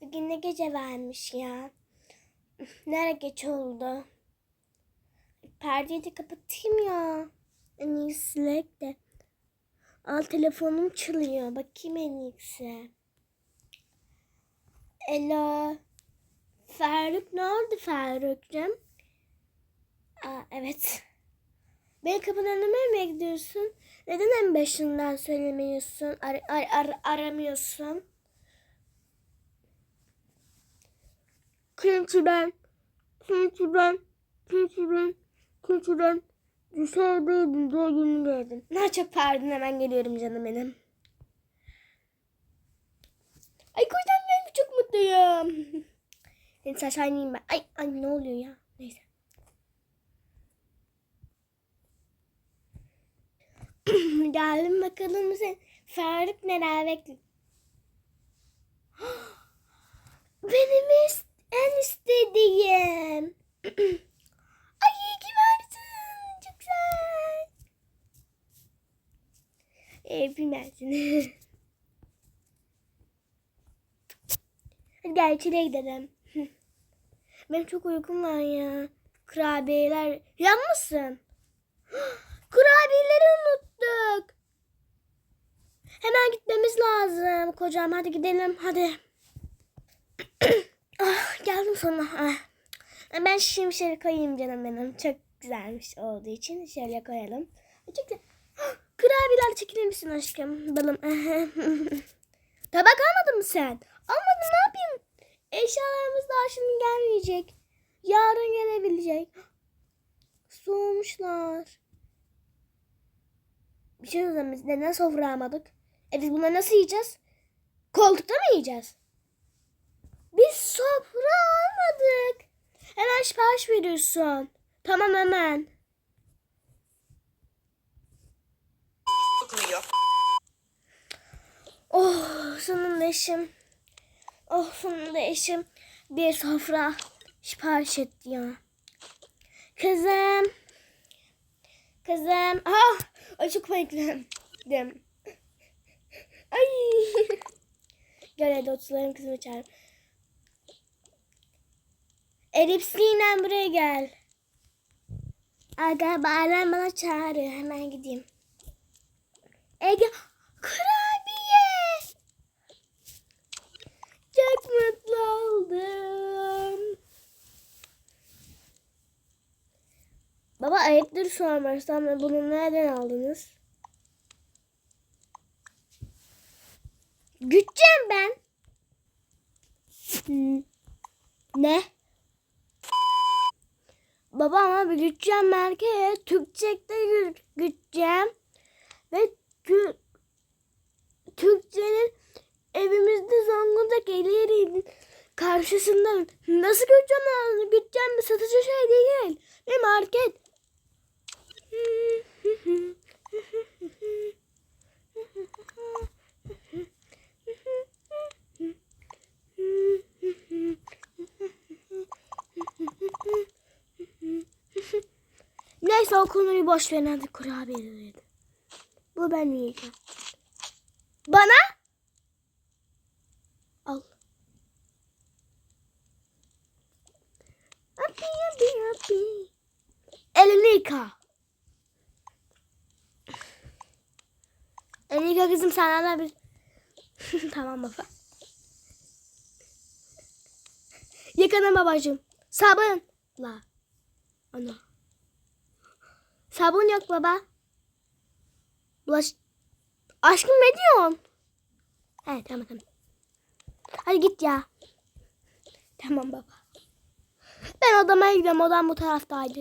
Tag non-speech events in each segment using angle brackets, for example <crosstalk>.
Bugün ne gece vermiş ya. Nere geç oldu. Perdeyi de kapatayım ya. En iyisi de. Al telefonum çalıyor. Bakayım en iyisi. Alo. Faruk ne oldu Faruk'cum? Aa, evet. Beni kapının önüme mi gidiyorsun? Neden en başından söylemiyorsun? Ar ar ar aramıyorsun? Çünkü ben, çünkü ben dışarıdaydım doğduğunu gördüm. Ne çok pardon hemen geliyorum canım benim. Ay kocam ben çok mutluyum. <laughs> Neyse aşağı ben. Ay, ay ne oluyor ya? Neyse. <clears throat> Geldim bakalım sen. Faruk neler bekliyor? <gasps> Benim is- en istediğim. <clears throat> Ay iyi ki varsın. Çok güzel. Ee, bilmezsin. <laughs> Hadi gel içeriye gidelim. <laughs> Benim çok uykum var ya. Kurabiyeler. Yanmışsın. <gasps> Kurabiyeleri unuttuk. Hemen gitmemiz lazım. Kocam hadi gidelim hadi. <clears throat> ah, geldim sonra. Ah. Ben şöyle koyayım canım benim. Çok güzelmiş olduğu için şöyle koyalım. Çok güzel. Ah, Kurabiyeler çekilir misin aşkım? Balım. <laughs> Tabak almadın mı sen? Almadım ne yapayım? Eşyalarımız daha şimdi gelmeyecek. Yarın gelebilecek. Soğumuşlar. Bir şey söyleyeyim biz neden sofra almadık? E biz bunları nasıl yiyeceğiz? Koltukta mı yiyeceğiz? Biz sofra almadık. Hemen sipariş veriyorsun. Tamam hemen. Oh sonunda eşim. Oh sonunda eşim bir sofra sipariş etti ya. Kızım. Kızım. Ah, ay çok panikledim. Ay. <laughs> Gel hadi oturalım kızımı çağır. Elipsliyle buraya gel. Aga bağlan bana çağırıyor. Hemen gideyim. Ege kurabiye. Çok mutlu oldum. Baba ayıptır sormazsam bunu nereden aldınız? Güteceğim ben. Hmm. Ne? Baba ama bir güteceğim merkeğe. Türkçekte güteceğim. Ve tü- Türkçenin evimizde Zonguldak Eğleri'nin karşısında nasıl güteceğim ağzını? Güteceğim bir satıcı şey değil. Bir market. <laughs> Neyse o konuyu boş verin hadi kurabiyeleri. Bu ben yiyeceğim. Bana? Al. Happy happy happy. Elini yıka. Elini yıka kızım senden bir... <laughs> tamam baba. Yıkanın babacığım. Sabunla. Ana. Sabun yok baba. Bulaş... Aşkım ne diyorsun? He tamam tamam. Hadi git ya. Tamam baba. Ben odama gidiyorum. Odam bu taraftaydı.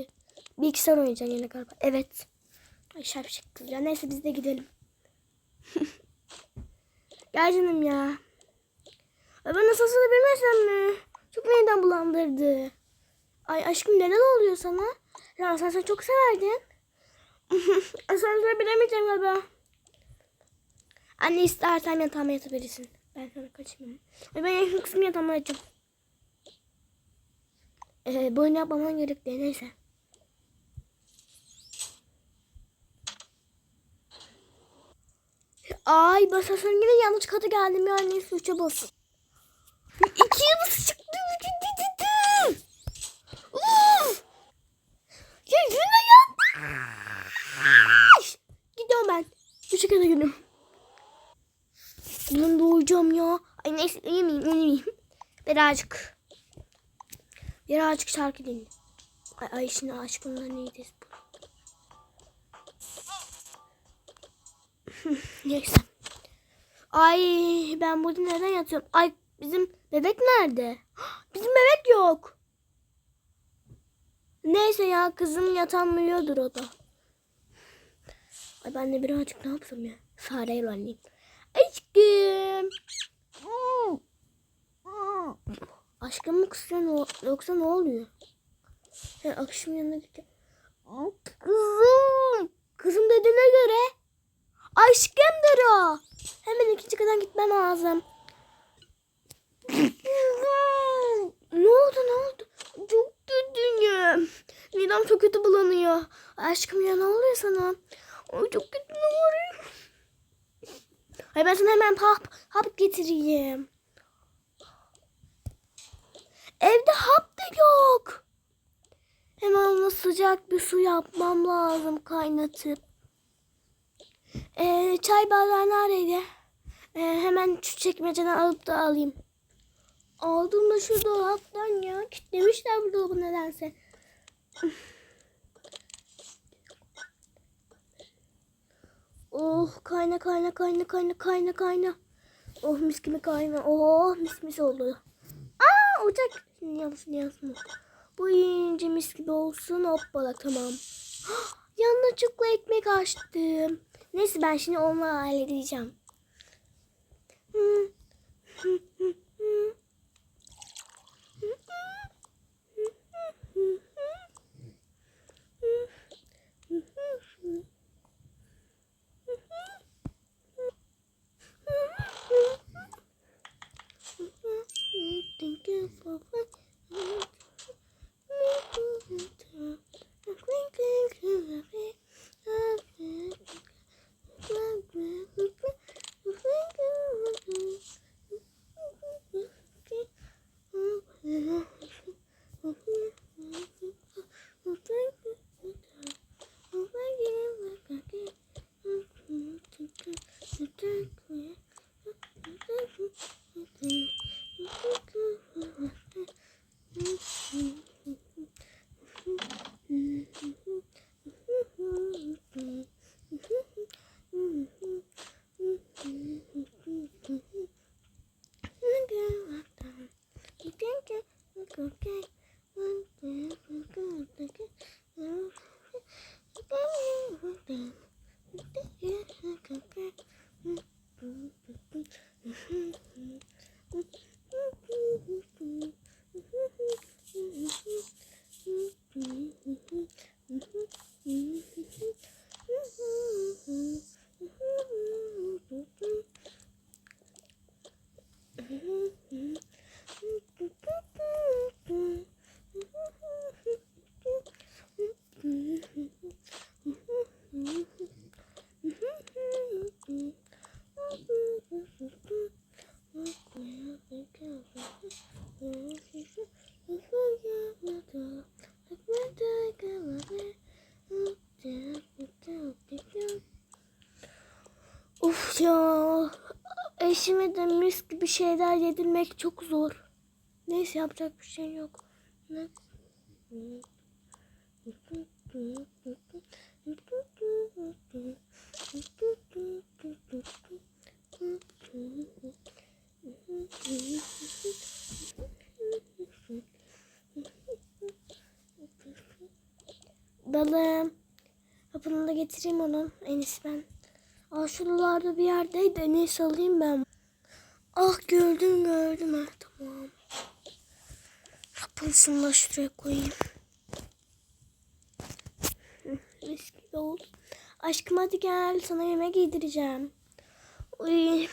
Bilgisayar oynayacağım yine galiba. Evet. Ay şapşık kız. Neyse biz de gidelim. <laughs> Gel canım ya. Ay ben nasıl bilmesem mi? Çok midem bulandırdı. Ay aşkım neler oluyor sana? Ya sen, sen çok severdin. <laughs> Asansöre binemeyeceğim galiba. Anne istersen yatağıma yatabilirsin. Ben sana kaçmayayım. Ay ben en kısmı yatağıma yatacağım. Ee, boyun yapmaman gerekli. Neyse. Ay basasın yine yanlış kata geldim ya. Neyse üçe bas. İki yıldız çıktı. Uf! Ya yine ya. Gidiyorum ben. Bu şekilde gidiyorum. Ben doğacağım ya. Ay neyse uyumayayım uyumayayım. Birazcık. Birazcık şarkı dinle. Ay, ay şimdi aşkımla neydi bu? <laughs> Neyse. Ay ben burada neden yatıyorum? Ay bizim bebek nerede? <gasps> Bizim bebek yok. Neyse ya kızım yatan uyuyordur o da. Ay ben de birazcık ne yapsam ya? Fareyle oynayayım. Aşkım. Aşkım mı kızıyor ne, yoksa ne oluyor? Sen akşam yanına git. Kızım. Kızım dediğine göre aşkımdır o. Hemen ikinci kadar gitmem lazım. ne oldu ne oldu? Çok kötüyüm. Midem çok kötü bulanıyor. Aşkım ya ne oluyor sana? Ay çok kötü oluyor? Ay ben sana hemen hap, hap getireyim. Evde hap da yok. Hemen ona sıcak bir su yapmam lazım kaynatıp. Ee, çay bardağı neredeydi? Ee, hemen şu çekmeceden alıp da alayım. Aldım da şu dolaptan ya. Kitlemişler bu dolabı nedense. Oh kayna kayna kayna kayna kayna kayna. Oh mis gibi kayna. Oh mis mis oldu. Aa ocak. Yansın yansın. Bu iyice mis gibi olsun. Hoppala tamam. <gasps> Yanına çoklu ekmek açtım. Neyse ben şimdi onu halledeceğim. Thank ya. Eşime de mis gibi şeyler yedirmek çok zor. Neyse yapacak bir şey yok. Balım. Kapını da getireyim onun. En ben. Şuralarda bir yerdeydi. İyisi alayım ben. Ah gördüm gördüm. Ha, tamam. Kapını şunu da şuraya koyayım. Gibi oldu. Aşkım hadi gel. Sana yemek yedireceğim. Uy.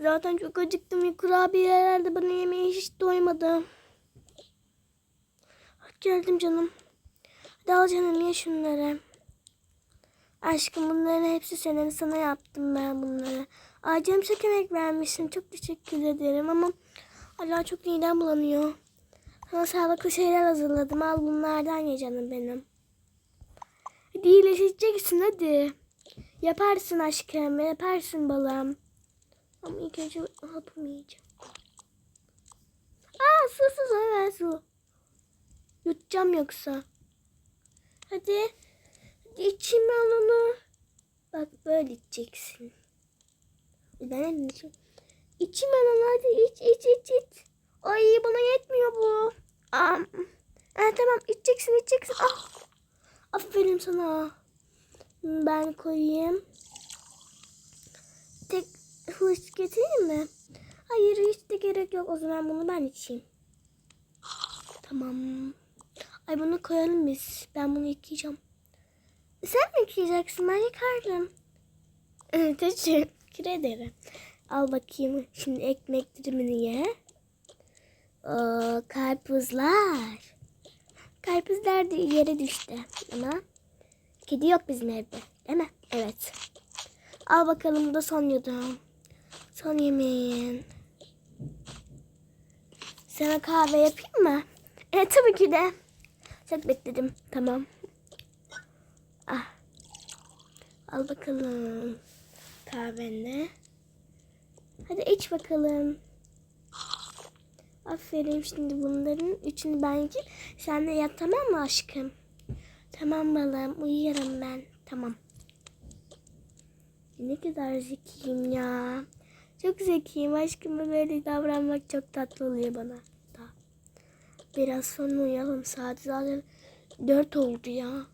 Zaten çok acıktım. Kurabiyeler bana yemeğe hiç doymadı. Geldim canım. Hadi al canım ye şunları. Aşkım bunların hepsi senin. Sana yaptım ben bunları. Canım çok emek vermişsin. Çok teşekkür ederim ama Allah çok midem bulanıyor. Sana sağlıklı şeyler hazırladım. Al bunlardan ye canım benim. Hadi iyileşeceksin hadi. Yaparsın aşkım. Yaparsın balım. Ama ilk önce hapımı yiyeceğim. Aa su su su ver su. Yutacağım yoksa. Hadi. Hadi içeyim ben onu. Bak böyle içeceksin. Ben? İçeyim ben hadi iç iç iç iç. Ay bana yetmiyor bu. Aa, e, tamam içeceksin içeceksin. Ah. Aferin sana. Ben koyayım. Tek hırs getireyim mi? Hayır hiç de gerek yok. O zaman bunu ben içeyim. Tamam. Ay bunu koyalım biz. Ben bunu yıkayacağım. Sen mi yıkayacaksın? Ben yıkardım. Evet, Teşekkür ederim. Al bakayım. Şimdi ekmek dilimini ye. Oo, karpuzlar. Karpuzlar yere düştü. Ama kedi yok bizim evde. Değil mi? Evet. Al bakalım bu da son yudum. Son yemeğin. Sana kahve yapayım mı? Evet tabii ki de. Çok bekledim. Tamam. Ah. Al bakalım kahveni. Hadi iç bakalım. Aferin şimdi bunların üçünü ben yiyeyim. Sen de yat tamam mı aşkım? Tamam balım uyuyorum ben. Tamam. Ne kadar zekiyim ya. Çok zekiyim aşkıma böyle davranmak çok tatlı oluyor bana. Da. Biraz sonra uyuyalım saat zaten dört oldu ya.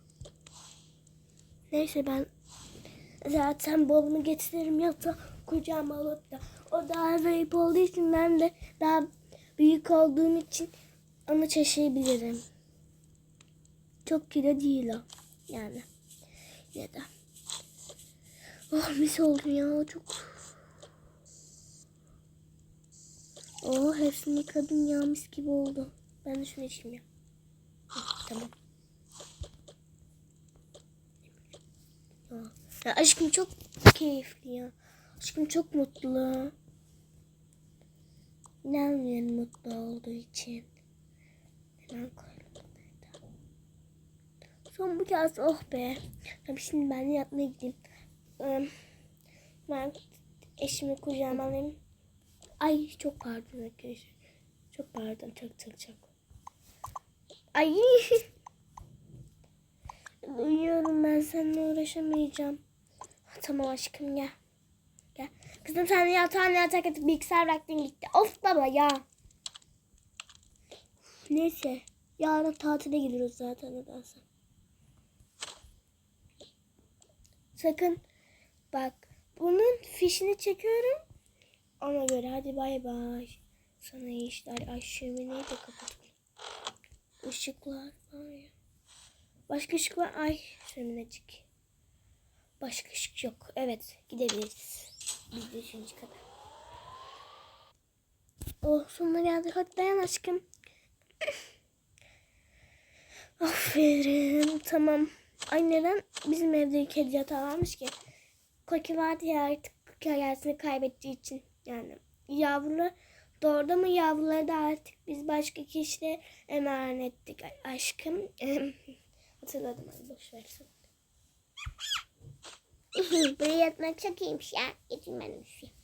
Neyse ben zaten babamı getiririm yoksa kucağıma alıp da o daha zayıf olduğu için ben de daha büyük olduğum için onu taşıyabilirim. Çok kilo değil o yani. Ya da. Oh mis oldu ya çok. Oh hepsini yıkadım ya mis gibi oldu. Ben de şunu içeyim ya. Tamam. Ya, aşkım çok keyifli ya. Aşkım çok mutlu. İnanmıyorum mutlu olduğu için. Hemen. Son bu kez oh be. Tabii şimdi ben de yatmaya gideyim. Ben eşimi kucağıma alayım. Ay çok pardon arkadaşlar. Çok pardon çok çok çok. Ay. <laughs> Uyuyorum ben seninle uğraşamayacağım. Tamam aşkım gel. Gel. Kızım sen yatağına yatak atıp bilgisayar bıraktın gitti. Of baba ya. Neyse. Yarın tatile gidiyoruz zaten nedense. Sakın bak bunun fişini çekiyorum. Ona göre hadi bay bay. Sana iyi işler. Ay şömineyi de kapatalım. Işıklar ya. Başka ışık var. Ay şöminecik. Başka ışık yok. Evet gidebiliriz. Biz de üçüncü kata. Oh sonuna geldik. Hadi dayan aşkım. <coughs> Aferin. Tamam. Ay neden bizim evde kedi yatağı varmış ki? Koki vardı ya artık hayatını kaybettiği için. Yani yavrular doğdu mu yavruları da artık biz başka kişilere emanet ettik aşkım. <coughs> Hatırladım hadi boş versin. Buraya yatmak çok iyiymiş ya. Geçin ben uyuyayım.